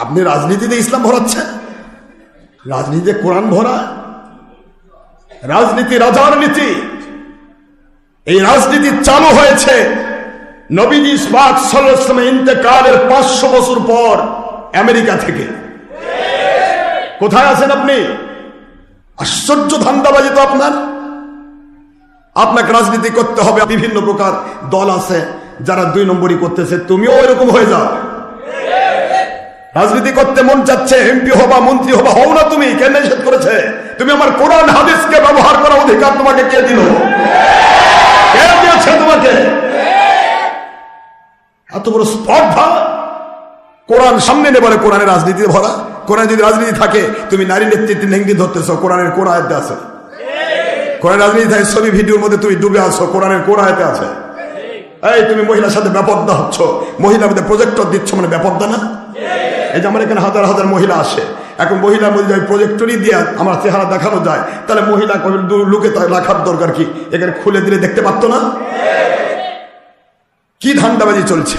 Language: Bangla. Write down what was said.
আপনি রাজনীতিতে ইসলাম ভরাচ্ছেন? রাজনীতিতে কোরআন ভরা? রাজনীতি রাজার নীতি। এই রাজনীতি চালু হয়েছে নবীজি পাক সাল্লাম ইন্তেকালের পাঁচশো বছর পর আমেরিকা থেকে। কোথায় আছেন আপনি? আশ্চর্য ধান্দাবাজি তো আপনার। আপনাকে রাজনীতি করতে হবে, বিভিন্ন প্রকার দল আছে যারা দুই নম্বরই করতেছে। তুমিও এরকম হয়ে যাও। রাজনীতি করতে মন চাচ্ছে, এমপি হবা, মন্ত্রী হবা, হও না তুমি কে নিষেধ করেছে? তুমি আমার কোরআন, হাদিসকে ব্যবহার করার অধিকার তোমাকে কে দিল? কে দিয়েছে তোমাকে? এত বড় স্পর্ধা? কোরআন সামনে নেবারে কোরআনের রাজনীতি ভরা। কোরআন যদি রাজনীতি থাকে, তুমি নারী নেতৃত্বে নেঙ্গি ধরতেছ, কোরআনের কোন আয়তে আছে। কোরআন রাজনীতি থাকে, ছবি, ভিডিওর মধ্যে তুমি ডুবে আছো, কোরআনের কোন আয়তে আছে। এই, তুমি মহিলার সাথে ব্যাপদ্দা হচ্ছ। মহিলার মধ্যে প্রজেক্টর দিচ্ছ মানে ব্যাপদ্দা না? এই যে আমার এখানে হাজার হাজার মহিলা আসে। এখন মহিলা মধ্যে যায় প্রজেক্টরই দিয়ে আমার চেহারা দেখানো যায়। তাহলে মহিলা লুকে রাখার দরকার কি? এখানে খুলে দিলে দেখতে পারতো না? কি ধান্দাবাজি চলছে।